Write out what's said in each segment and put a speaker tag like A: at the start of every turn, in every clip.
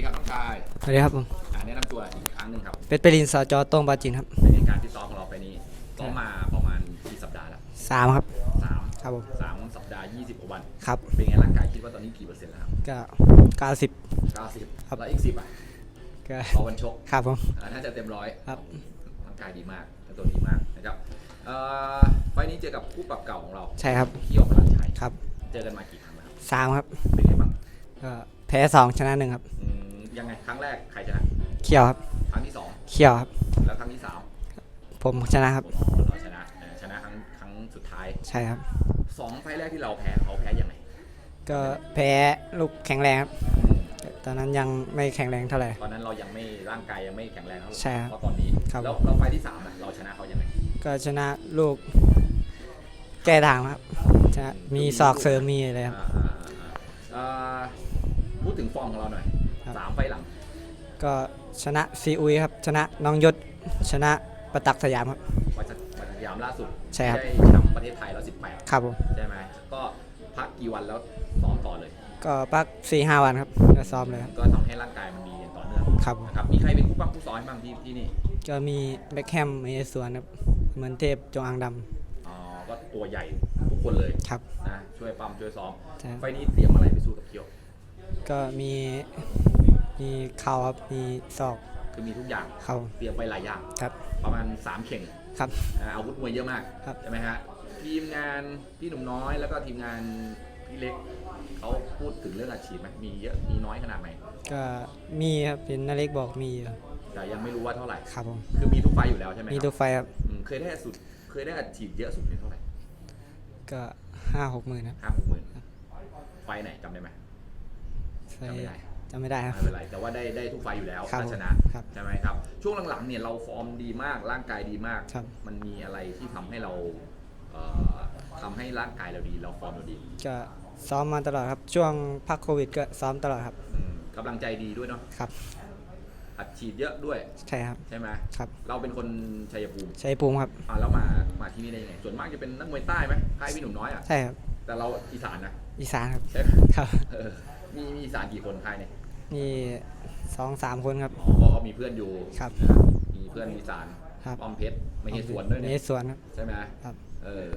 A: ดีครับน้องชาย
B: สวัสดีครับผม
A: อ่าแนะนำตัวอีกครั้งหนึ่งครับ
B: เป็ดเปรินสจโต้งปาจินครับ
A: ในการที่ซ้อมของเราไปนี้ซ้อมมาประมาณกี่สัปดาห์แล้ว
B: สามครับ
A: สาม
B: ครับผม
A: สามสัปดาห์ยี่สิบกว่าวัน
B: ครับ
A: เป็นไงร่างกายคิดว่าตอนนี้กี่เปอร์เซ็นต์แล้วครับ
B: ก็เก้าสิบ
A: เก้าสิบ
B: ครับ
A: แล้วอีกสิบอะ
B: ก็
A: รอวันชก
B: ครับผม
A: อ่าน่าจะเต็มร้อย
B: ครับ
A: ร่างกายดีมากและตัวดีมากนะครับเอ่อไฟล์นี้เจอกับคู่ปรับเก่าของเรา
B: ใช่ครับ
A: เคี่ยวพลังชัย
B: ครับ
A: เจอกันมากี่ครั้งแล้วครับ
B: สามครับ
A: เป็นไงบ้าง
B: ก็แพ้สองชนะหนึ่งครับ
A: อืม ยังไงครั้งแรกใครชนะ
B: เขี้ยวครับ
A: ครั้งที่สอง
B: เขี้ยวครับ
A: แล้วครั้งที่สาม
B: ผมชนะครับ
A: เราชนะเออชนะครั้งครั้งสุดท้าย
B: ใช่ครับ
A: สองไฟล์แรกที่เราแพ้เขาแพ้ยังไง
B: ก็แพ้ลูกแข็งแรงครับ
A: อืม
B: ตอนนั้นยังไม่แข็งแรงเท่าไหร่
A: ตอนนั้นเรายังไม่ร่างกายยังไม่แข็งแรงเท่า
B: ใช่ครับ
A: เพราะตอนนี้
B: ครับ
A: แล้วเราไฟล์ที่สามอะเราชนะเขายังไง
B: ก็ชนะลูก แก้ทางครับชนะมีศอกเสริมมีอะไรครับ
A: อ่าอ่าอ่าอ่าพูดถึงฟอร์มของเราหน่อย
B: ครับ
A: สามไฟล์หลัง
B: ก็ชนะซีอุยครับ ชนะน้องยศ ชนะประตักสยามครับ
A: วันสวันสยามล่าสุด
B: ใช่ครับ
A: ได้แชมป์ประเทศไทยแล้วสิบแปด
B: ครับผม
A: ใช่ไหมก็พักกี่วันแล้วซ้อมต่อเลย
B: ก็พักสี่ห้าวันครับก็ซ้อมเลยครับ
A: ก็ทำให้ร่างกายมันดีอย่างต่อเนื่อง
B: ครับผม
A: นะครับมีใครเป็นผู้ปั้มผู้ซ้อมให้บ้างที่ที่นี่
B: ก็มีแบ็คแฮมมีสวนครับเหมือนเทพจงอางด
A: อ๋อก็ตัวใหญ่ทุกคนเลยำ
B: ครับ
A: นะช่วยปั้มช่วยซ้อม
B: ใช่ครับ
A: ไฟล์นี้เตรียมอะไรไปสู้กับเคียว
B: ก็มี มีเข่าครับ มีศอก
A: คือมีทุกอย่าง
B: เข่า
A: เตรียมไปหลายอย่าง
B: ครับ
A: ประมาณ 3 เข่ง
B: ครับ
A: อ่าอาวุธมวยเยอะมาก
B: ครับ
A: ใช่ไหมฮะทีมงานพี่หนุ่มน้อยแล้วก็ทีมงานพี่เล็กเขาพูดถึงเรื่องอาชีพไหมมีเยอะมีน้อยขนาดไหน
B: ก็มีครับเห็นนาเล็กบอกมีอยู่
A: แต่ยังไม่รู้ว่าเท่าไหร่
B: ครับผม
A: คือมีทุกไฟล์อยู่แล้วใช่ไหม
B: มี
A: ค
B: ตั
A: รับ
B: วไฟครับ
A: อืมเคยได้สุดเคยได้อัดฉีดเยอะสุดเป็นเท่าไหร่
B: ก็ห้าหกหมื่นครับ
A: ห้าหกหมื่นไฟล์ไหนจำได้ไหม
B: ใช่
A: จำไม่ได้
B: จำไม่ได้ครับ
A: ไม่เป็นไรแต่ว่าได้ได้ทุกไฟล์อยู่แล้ว
B: ครับ
A: ถ้าชนะครับใช่ไหมครับ ช่วงหลังๆเนี่ยเราฟอร์มดีมากร่างกายดีมาก
B: ครับ
A: มันมีอะไรที่ทำให้เราเอ่อทำให้ร่างกายเราดี เราฟอร์มเราดี
B: ก็ซ้อมมาตลอดครับ ช่วงพักโควิดก็ซ้อมตลอดครับ
A: อืมกำลังใจดีด้วยเนาะ
B: ครับ
A: อัดฉีดเยอะด้วย
B: ใช่ครับ
A: ใช่ไหม
B: ครับ
A: เราเป็นคนชัยภูมิ
B: ใช้ภูมิครับ
A: อ่าแล้วมามาที่นี่ได้ยังไงส่วนมากจะเป็นนักมวยใต้ไหมค่ายพี่หนุ่มน้อยอะ
B: ใช่ครับ
A: แต่เราอีสานนะ
B: อีสานครับ
A: ใช่ไหม
B: ครับ
A: เออมีมีอีสานกี่คนค่ายเนี่ย
B: มีสองสามคนครับ
A: อ๋อเพราะเขามีเพื่อนอยู่
B: ครับ
A: นะมีเพื่อนอีสาน
B: ครับ
A: ป้อมเพชรไม่ใช่สวนด้วย
B: ใน
A: เนี่ย
B: สวนครับ
A: ใช่ไหม
B: ครับ
A: เออ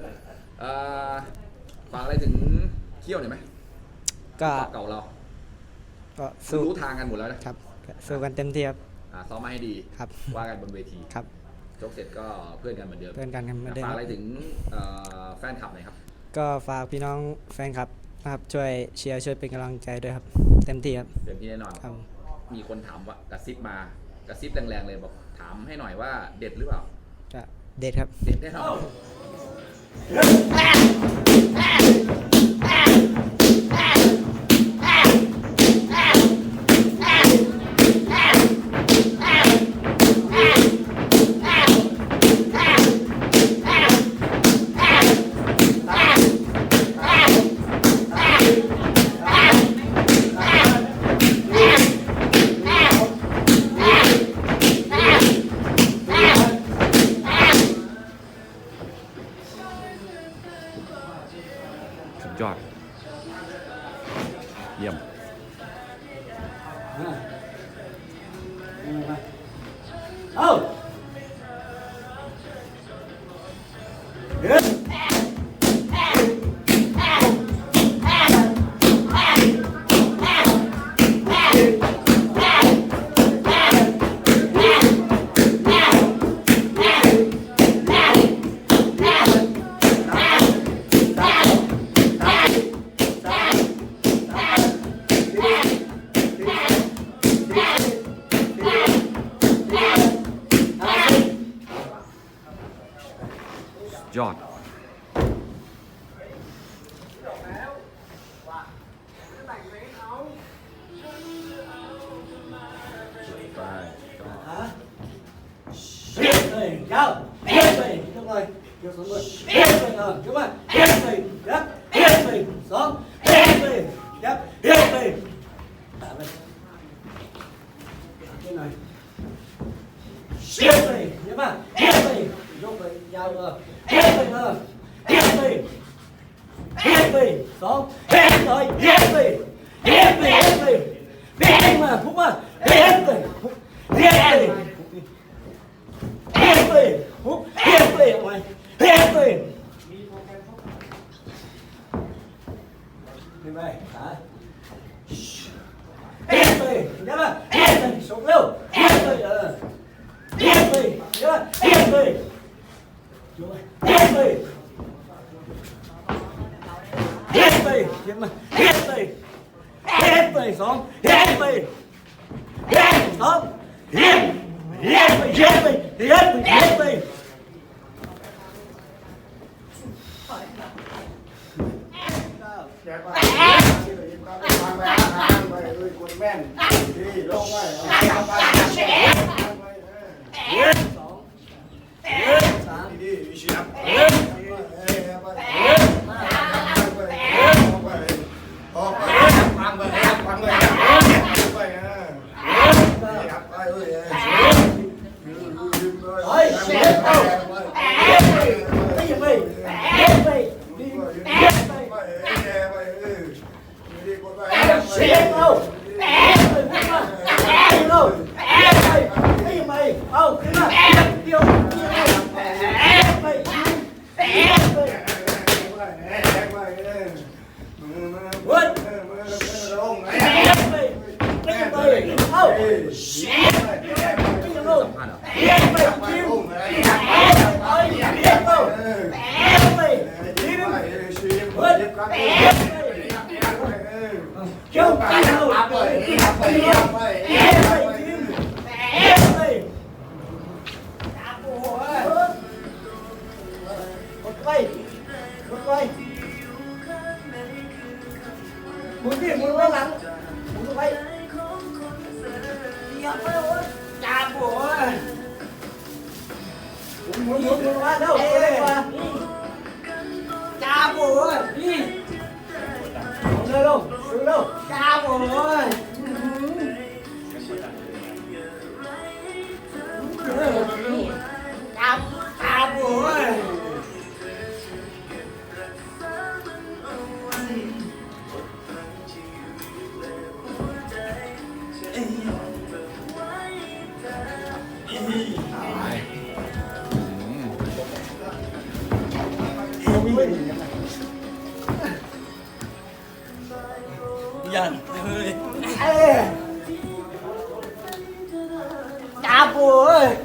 A: เอ่อฝากอะไรถึงเขี้ยวหน่อยไหม
B: ก็
A: ฝากเก่าเรา
B: ก็
A: คือ
B: สู้
A: รู้ทางกันหมดแล้วนะครับ
B: ก็สู้กันเต็มที่ครับ
A: อ่าซ้อมมาให้ดี
B: ครับ
A: ว่ากันบนเวที
B: ครับ
A: ชกเสร็จก็เพื่อนกันเหมือนเดิม
B: เพื่อนกันกันเหมาเดิม
A: ฝาก
B: ค
A: อะไร
B: รับ
A: ถึงเอ่อแฟนคลับหน่อยครับ
B: ก็ฝากพี่น้องแฟนคลับนะครับช่วยเชียร์ช่วยเป็นกำลังใจด้วยครับ เต็มที่ครับ
A: เต็มที่แน่นอน
B: ครับ
A: มีคนถามว่ากระซิบมากระซิบแรงๆเลยบอกถามให้หน่อยว่าเด็ดหรือเปล่า
B: ก็เด็ดครับ
A: เด็ดแน่นอน เอา ยอด ไป
C: Hết rồi, cao. Hết rồi, đúng rồi. Vô xuống rồi. Hết rồi, rồi, đúng rồi. Hết rồi, gấp. Hết rồi, xuống. Hết rồi, gấp. Hết em ơi em đi em đi đó em rồi em đi em đi em đi đi em mà phúc
D: ơi em đi em đi em đi phúc em đi mày em đi đi mày hả em đi nhớ mà em đi sống lâu nhá mà hết rồi hết rồi sống hết rồi hết sống hết hết rồi hết rồi hết rồi hết rồi
C: แจกไปวางไปทางไปเลยคนแม่นดีลงไปเอาไปไป
D: hết sống hết sáng
C: ดีดีเชียบเฮ้ยไปออกไปฟังไปฟังไปไป ไปเ muốn
D: gì muốn lo lắng muốn bay nhập bay ôi cha bố ơi muốn muốn muốn muốn qua đâu cha bố ơi đi đâu đâu đâu cha bố ơi 我哎、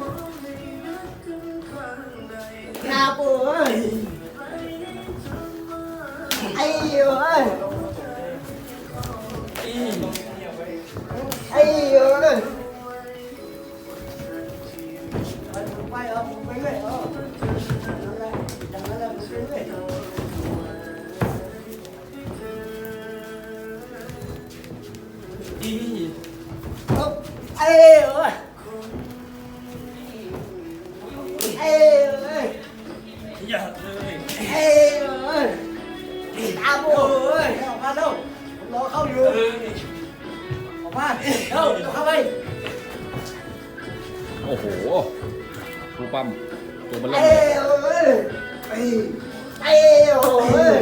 D: อยากเลยเอ้ยเอ้ยตาโบเอ้ยออกมาเร็วผมรอเข้าอยู่ออกมาเร็วเข้าไป
A: โอ้โหครูปั๊มตัวมันเล่
D: นเอ้ยเอ้ยเอ้ย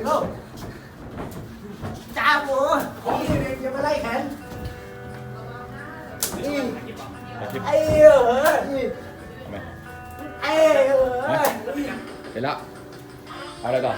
D: ấy đừng đâu cha bố đi đi đi ไปไล่แขน đi ê ơi đi
A: ทำไม
D: ê ơi
A: เห็นแล้วเอาอะไรต่อ